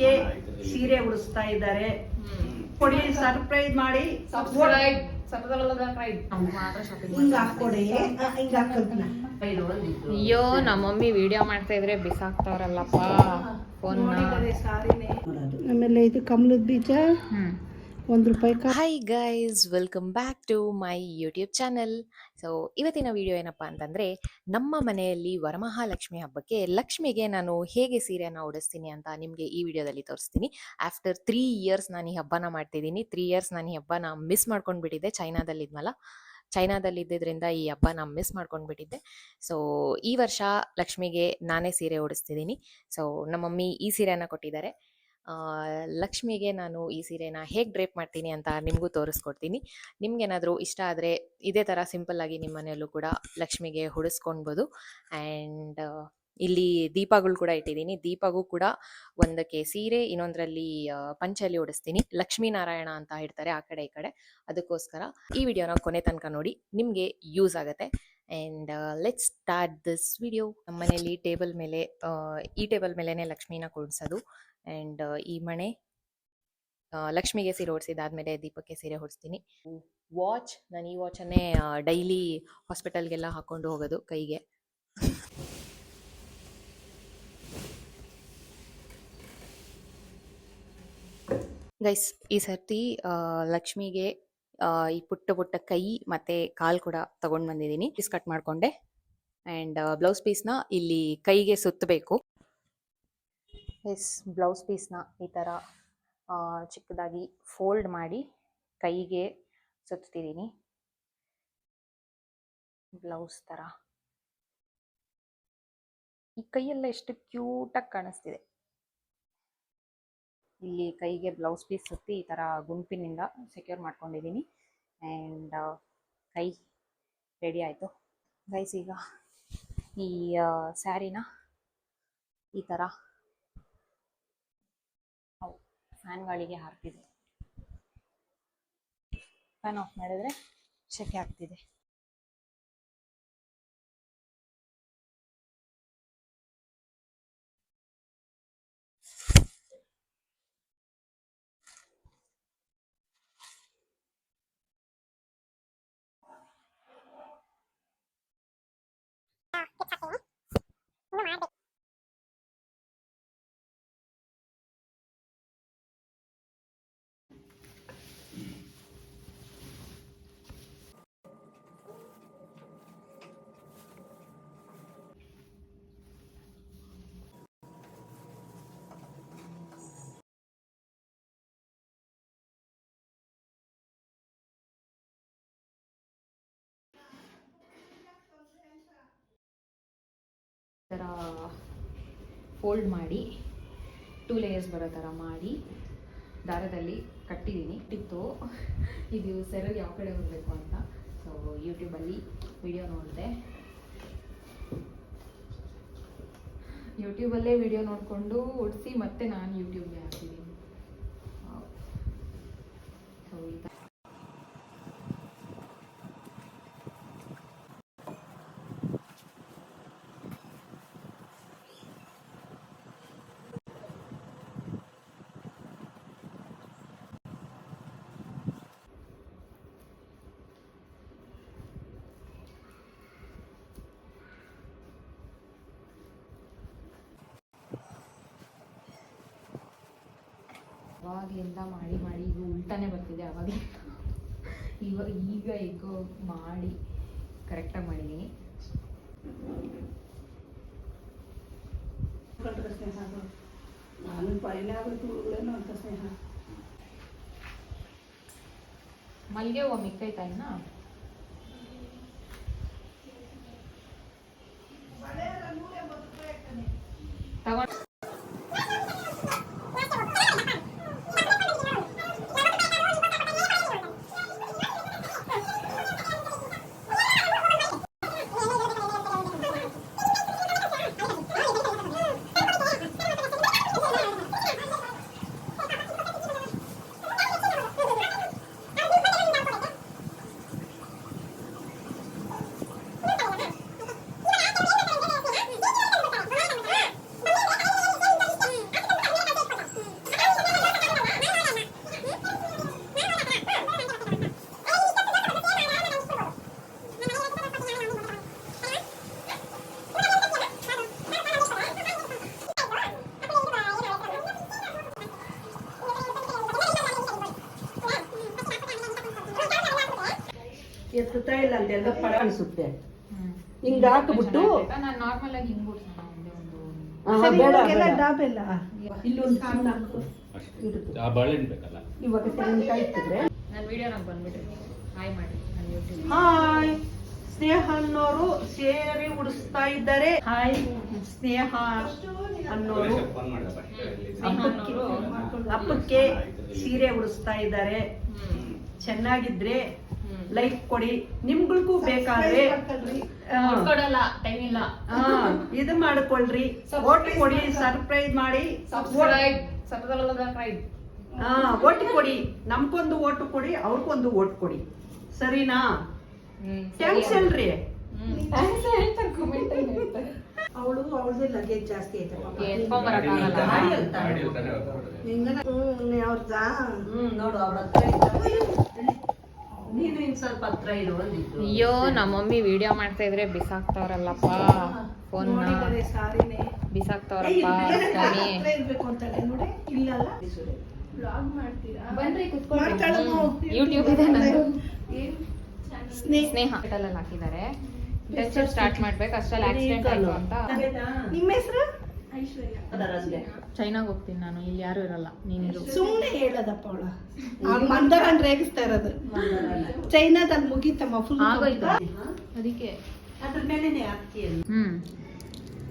ವರ್ಷಕ್ಕೆ ಸೀರೆ ಉಡಿಸ್ತಾ ಇದ್ದಾರೆ. ಕೊಡಿ ಸರ್ಪ್ರೈಸ್ ಮಾಡಿ. ಅಯ್ಯೋ ನಮ್ಮ ಮಮ್ಮಿ ವಿಡಿಯೋ ಮಾಡ್ತಾ ಇದ್ರೆ ಬಿಸಾಕ್ತಾವ್ರಲ್ಲಪ್ಪ. ಫೋನ್ ಆಮೇಲೆ ಇದು ಕಮಲದ ಬೀಜ. ಒಂದ್ ರೂಪಾಯಿ hi guys welcome back to my YouTube channel so ಇವತ್ತಿನ ವಿಡಿಯೋ ಏನಪ್ಪ ಅಂತಂದ್ರೆ, ನಮ್ಮ ಮನೆಯಲ್ಲಿ ವರಮಹಾಲಕ್ಷ್ಮಿ ಹಬ್ಬಕ್ಕೆ ಲಕ್ಷ್ಮಿಗೆ ನಾನು ಹೇಗೆ ಸೀರೆಯನ್ನ ಉಡಿಸ್ತೀನಿ ಅಂತ ನಿಮಗೆ ಈ ವಿಡಿಯೋದಲ್ಲಿ ತೋರಿಸ್ತೀನಿ. ಆಫ್ಟರ್ ತ್ರೀ ಇಯರ್ಸ್ ನಾನು ಈ ಹಬ್ಬನ ಮಾಡ್ತಿದ್ದೀನಿ. ತ್ರೀ ಇಯರ್ಸ್ ನಾನು ಈ ಹಬ್ಬನ ಮಿಸ್ ಮಾಡ್ಕೊಂಡು ಬಿಟ್ಟಿದ್ದೆ ಚೈನಾದಲ್ಲಿದ್ನಲ್ಲ ಚೈನಾದಲ್ಲಿ ಇದ್ದಿದ್ದರಿಂದ ಈ ಹಬ್ಬನ ಮಿಸ್ ಮಾಡ್ಕೊಂಡು ಬಿಟ್ಟಿದ್ದೆ ಸೊ ಈ ವರ್ಷ ಲಕ್ಷ್ಮಿಗೆ ನಾನೇ ಸೀರೆ ಉಡಿಸ್ತಿದ್ದೀನಿ. ಸೊ ನಮ್ಮ ಮಮ್ಮಿ ಈ ಸೀರೆಯನ್ನು ಕೊಟ್ಟಿದ್ದಾರೆ. ಲಕ್ಷ್ಮಿಗೆ ನಾನು ಈ ಸೀರೆನ ಹೇಗೆ ಡ್ರೇಪ್ ಮಾಡ್ತೀನಿ ಅಂತ ನಿಮಗೂ ತೋರಿಸ್ಕೊಡ್ತೀನಿ. ನಿಮ್ಗೇನಾದರೂ ಇಷ್ಟ ಆದರೆ ಇದೇ ಥರ ಸಿಂಪಲ್ ಆಗಿ ನಿಮ್ಮ ಮನೆಯಲ್ಲೂ ಕೂಡ ಲಕ್ಷ್ಮಿಗೆ ಹುಡಿಸ್ಕೊಳ್ಬೋದು ಆ್ಯಂಡ್ ಇಲ್ಲಿ ದೀಪಗಳು ಕೂಡ ಇಟ್ಟಿದ್ದೀನಿ ದೀಪಗೂ ಕೂಡ ಒಂದಕ್ಕೆ ಸೀರೆ, ಇನ್ನೊಂದರಲ್ಲಿ ಪಂಚಲಿ ಉಡಿಸ್ತೀನಿ. ಲಕ್ಷ್ಮೀನಾರಾಯಣ ಅಂತ ಇಡ್ತಾರೆ ಆ ಕಡೆ ಈ ಕಡೆ. ಅದಕ್ಕೋಸ್ಕರ ಈ ವಿಡಿಯೋನ ಕೊನೆ ತನಕ ನೋಡಿ, ನಿಮಗೆ ಯೂಸ್ ಆಗುತ್ತೆ. And let's start this video ನಮ್ಮ ಮನೆಯಲ್ಲಿ ಟೇಬಲ್ ಮೇಲೆ ಈ ಟೇಬಲ್ ಮೇಲೇ ಲಕ್ಷ್ಮೀನ ಕೂಡಿಸೋದು. ಆ್ಯಂಡ್ ಈ ಮಣೆ ಲಕ್ಷ್ಮಿಗೆ ಸೀರೆ ಹೊಡ್ಸಿದಾದ್ಮೇಲೆ ದೀಪಕ್ಕೆ ಸೀರೆ ಹೊಡಿಸ್ತೀನಿ. ವಾಚ್ ನಾನು ಈ ವಾಚನ್ನೇ ಡೈಲಿ ಹಾಸ್ಪಿಟಲ್ಗೆಲ್ಲ ಹಾಕ್ಕೊಂಡು ಹೋಗೋದು ಕೈಗೆ. ಗೈಸ್ ಈ ಸರ್ತಿ ಲಕ್ಷ್ಮಿಗೆ ಈ ಪುಟ್ಟ ಪುಟ್ಟ ಕೈ ಮತ್ತೆ ಕಾಲ್ ಕೂಡ ತಗೊಂಡ್ ಬಂದಿದ್ದೀನಿ. ಪೀಸ್ ಕಟ್ ಮಾಡ್ಕೊಂಡೆ. ಅಂಡ್ ಬ್ಲೌಸ್ ಪೀಸ್ನ ಇಲ್ಲಿ ಕೈಗೆ ಸುತ್ತಬೇಕು. ಎಸ್ ಬ್ಲೌಸ್ ಪೀಸ್ನ ಈ ಥರ ಚಿಕ್ಕದಾಗಿ ಫೋಲ್ಡ್ ಮಾಡಿ ಕೈಗೆ ಸುತ್ತಿದ್ದೀನಿ. ಬ್ಲೌಸ್ ಥರ ಈ ಕೈಯೆಲ್ಲ ಎಷ್ಟು ಕ್ಯೂಟಾಗಿ ಕಾಣಿಸ್ತಿದೆ. ಇಲ್ಲಿ ಕೈಗೆ ಬ್ಲೌಸ್ ಪೀಸ್ ಸುತ್ತಿ ಈ ಥರ ಗುಂಪಿನಿಂದ ಸೆಕ್ಯೂರ್ ಮಾಡ್ಕೊಂಡಿದ್ದೀನಿ. ಆ್ಯಂಡ್ ಕೈ ರೆಡಿ ಆಯಿತು. ಗೈಸ್ ಈಗ ಈ ಸ್ಯಾರಿನ ಈ ಥರ ಫ್ಯಾನ್ ಹಾಕ್ತಿದೆ ಫ್ಯಾನ್ ಆಫ್ ಮಾಡಿದ್ರೆ ಶೆಕೆ ಆಗ್ತಿದೆ. ಥರ ಫೋಲ್ಡ್ ಮಾಡಿ ಟೂ ಲೇಯರ್ಸ್ ಬರೋ ಥರ ಮಾಡಿ, ದಾರದಲ್ಲಿ ಕಟ್ಟಿದ್ದೀನಿ. ಟಿಪ್ಪು, ಇದು ಸೆರಗ್ ಯಾವ ಕಡೆ ಹೋಗಬೇಕು ಅಂತ. ಸೊ ಯೂಟ್ಯೂಬಲ್ಲಿ ವಿಡಿಯೋ ನೋಡಿದೆ. ಯೂಟ್ಯೂಬಲ್ಲೇ ವಿಡಿಯೋ ನೋಡಿಕೊಂಡು ಒಡಿಸಿ ಮತ್ತೆ ನಾನು ಯೂಟ್ಯೂಬ್ಗೆ ಹಾಕಿದ್ದೀನಿ ಸೊ ಈ ಥರ ಅವಾಗಲಿಂದ ಮಾಡಿ ಮಾಡಿ ಈಗ ಉಲ್ಟಾನೇ ಬರ್ತಿದೆ ಅವಾಗಲಿಂದ. ಇವಾಗ ಈಗ ಈಗ ಮಾಡಿ ಕರೆಕ್ಟಾಗಿ ಮಾಡಿದ್ದೀನಿ ಕಂಡ್ರೆ ಸ್ನೇಹ ಅದು. ನಾನು ಪರಿಣೆ ಆಗೋದು ಹುಡುಗಳೇನೋ ಅಂತ ಸ್ನೇಹ. ಮಲ್ಲಿಗೆ ಹೂವು ಮಿಕ್ಕೈತಾ ಇನ್ನ? ತಗೊಂಡ್ ಎತ್ತುತ್ತಾ ಇಲ್ಲ ಎಲ್ಲ ಪಳ ಅನ್ಸುತ್ತೆ. ಹಿಂಗ್ ಹಾಕ್ಬಿಟ್ಟು ನಾನು ನಾರ್ಮಲ್ ಆಗಿ ಹಿಂಗ್ ಒಂದು ಆ, ಬೇಡ ಬೇಡ. ಡಾಬೆಲ್ಲ ಇಲ್ಲೊಂದು ಸಣ್ಣ ಹಾಕು. ಆ ಬಾಳೆಹಣ್ಣು ಬೇಕಲ್ಲ? ಇವಾಗ ತೆಂಗಿನಕಾಯಿ ಇಟ್ಟಿದ್ರೆ ನನ್ನ ವಿಡಿಯೋನಾಗ ಬಂದ್ಬಿಟ್ರಿ. ಹಾಯ್ ಮಾಡಿ ಹಾಯ್ ಸ್ನೇಹ ಅನ್ನೋರು ಸೇರಿ ಉಡಿಸ್ತಾ ಇದ್ದಾರೆ. ಹಾಯ್ ಸ್ನೇಹ ಅನ್ನೋರು. ಅಪ್ಪಕ್ಕೆ ಸೀರೆ ಉಡಿಸ್ತಾ ಇದ್ದಾರೆ. ಚೆನ್ನಾಗಿದ್ರೆ ಲೈಕ್ ಕೊಡಿ. ನಿಮ್ಗಳಿಗೂ ಬೇಕಾದ್ರೆ ಆ, ಕೊಡಲ್ಲ ಟೈಮ್ ಇಲ್ಲ. ಆ, ಇದು ಮಾಡ್ಕೊಳ್ರಿ. ಓಟ್ ಕೊಡಿ ಸರ್ಪ್ರೈಸ್ ಮಾಡಿ. ಓಟ್ ಕೊಡಿ. ನಮ್ಗೊಂದು ಓಟ್ ಕೊಡಿ ಅವ್ರಿಗೊಂದು ಓಟ್ ಕೊಡಿ. ಸರಿನಾ? ಥ್ಯಾಂಕ್ಸ್ ಹೇಳ್ರಿ ಅವಳು ಅವಳದೇ ಲಗೇಜ್ ಜಾಸ್ತಿ ಐತೆ ನೋಡು ಅವ್ರ ಹತ್ರ. ನೀನು ಇನ್ ಸ್ವಲ್ಪ ಹತ್ರ ಇರು ಅಂದಿದ್ದು. ಅಯ್ಯೋ ನಮ್ಮ ಮಮ್ಮಿ ವಿಡಿಯೋ ಮಾಡ್ತಾ ಇದ್ರೆ ಬಿಸಾಕ್ತಾವ್ರಲ್ಲಪ್ಪ. ಫೋನ್ ನೋಡಿದ್ದಾರೆ ಸಾರಿನೇ. ಬಿಸಾಕ್ತಾವ್ರಪ್ಪ ಸ್ವಾಮಿ. ಹತ್ರ ಇರ್ಬೇಕು ಅಂತಾಳೆ ನೋಡಿ ಇಲ್ಲಲ್ಲ ಬನ್ರಿ ಮಾಡ್ತಾಳಮ್ಮ. ಯೂಟ್ಯೂಬ್ ಇದೆ ಸ್ನೇಹ. ಹಾಕಿದ್ದಾರೆ. ಟೆಸ್ಟ್ ಸ್ಟಾರ್ಟ್ ಮಾಡ್ಬೇಕು ಅಷ್ಟ್ರಲ್ಲಿ ಆಕ್ಸಿಡೆಂಟ್ ಆಯ್ತು ಅಂತ. ನಿಮ್ಮ ಹೆಸರು. ಚೈನಾಗ್ ಹೋಗ್ತೀನಿ ನಾನು ಇಲ್ಲಿ ಯಾರು ಇರಲ್ಲ ನೀನಿರು ಸುಮ್ಮನೆ ಹೇಳದಪ್ಪ ಅವಳ ಮಂದರ ರೇಗಿಸ್ತಾ ಇರೋದು. ಚೈನಾದಲ್ಲಿ ಮುಗೀತಮ್ಮ ಫುಲ್ ಆಗೋಯ್ತು. ಅದಕ್ಕೆ. ಅದ್ರ ಮೇಲೆನೆ ಹ್ಮ್.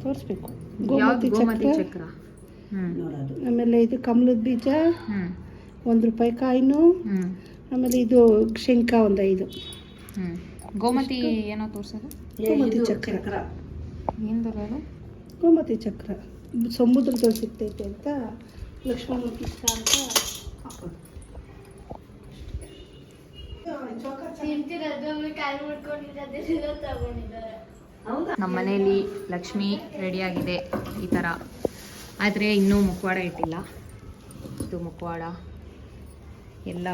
ತೋರಿಸ್ಬೇಕು. ಗೋಮತಿ ಚಕ್ರ? ಆಮೇಲೆ ಇದು ಕಮಲದ ಬೀಜ. ಹ್ಮ್. ಒಂದು ರೂಪಾಯಿ ಕಾಯಿನು. ಹ್ಮ್. ಆಮೇಲೆ ಇದು ಶಂಕ ಒಂದು ಐದು. ಹ್ಮ್. ಗೋಮತಿ ಏನೋ ತೋರಿಸೋದು? ಗೋಮತಿ ಚಕ್ರ. ಏನು ಏನ್ ಬರೋದು ಗೋಮತಿ ಚಕ್ರ ಸಮುದ್ರದಲ್ಲಿ ಸಿಗ್ತೈತೆ ಅಂತ ಲಕ್ಷ್ಮಣ ಇಷ್ಟ ಅಂತ ಹಾಕೊಂಡು ಹೌದಾ ನಮ್ಮ ಮನೆಯಲ್ಲಿ ಲಕ್ಷ್ಮಿ ರೆಡಿಯಾಗಿದೆ ಈ ಥರ ಆದರೆ ಇನ್ನೂ ಮುಖವಾಡ ಇಟ್ಟಿಲ್ಲ. ಇದು ಮುಖವಾಡ ಎಲ್ಲ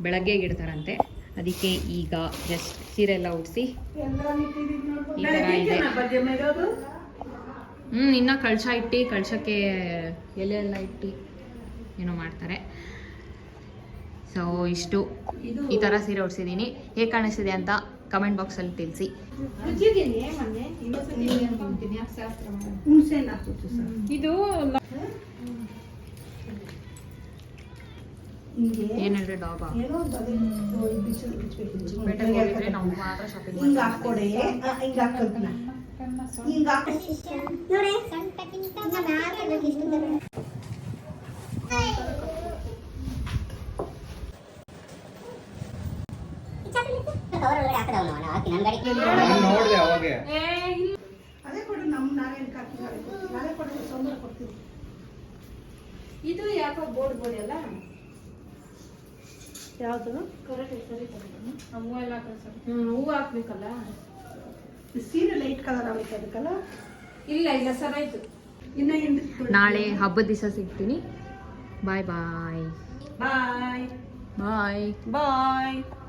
ಬೆಳಗ್ಗೆ ಇಡ್ತಾರಂತೆ. ಅದಕ್ಕೆ ಈಗ ಜಸ್ಟ್ ಸೀರೆ ಎಲ್ಲ ಉಡಿಸಿ ಈ ಥರ ಇದೆ. ಹ್ಞೂ ಇನ್ನು ಕಳಶ ಇಟ್ಟು ಕಳಶಕ್ಕೆ ಎಲೆ ಎಲ್ಲ ಇಟ್ಟು ಏನೋ ಮಾಡ್ತಾರೆ. ಸೊ ಇಷ್ಟು. ಈ ಥರ ಸೀರೆ ಉಡ್ಸಿದ್ದೀನಿ ಹೇಗೆ ಕಾಣಿಸ್ತಿದೆ ಅಂತ ಕಮೆಂಟ್ ಬಾಕ್ಸಲ್ಲಿ ತಿಳಿಸಿ. ಇದು ಹಿಂಗೆ ಏನು ಹೇಳಿದ್ರೆ ಡಾಬಾ ಬೆಟರ್ ನಾವು ಮಾತ್ರ ಶಾಪಿಂಗ್ ಹಿಂಗ್ ಹಾಕ್ಕೊಡೆ. ಹಿಂಗ್ ಹಾಕ. ನಾನು ನೋಡಿದೆ ಅವಾಗೆ ಅದೇ ಕೊಡು ನಮ್ ನಾಳೆ ಕೊಡು ಸೋಮವಾರ ಕೊಡ್ತೀವಿ ಇದು ಯಾಕೋ ಬೋರ್ಡ್ ಬೋರ್ಡ್ ಎಲ್ಲ? ಯಾವ್ದು? ಹೂವು ಎಲ್ಲ ಕಳ್ಸೋದು ಹ್ಮ್ ಹೂವು ಹಾಕ್ಬೇಕಲ್ಲ. ಸೀರೆ ಲೈಟ್ ಕಲರ್ ಆಗುತ್ತೆ ಅದಕ್ಕಲ್ಲ? ಇಲ್ಲ ಇಲ್ಲ ಸರ್ ಆಯ್ತು ಇನ್ನ ನಾಳೆ ಹಬ್ಬದ ದಿವಸ ಸಿಗ್ತೀನಿ. ಬಾಯ್ ಬಾಯ್ ಬಾಯ್ ಬಾಯ್ ಬಾಯ್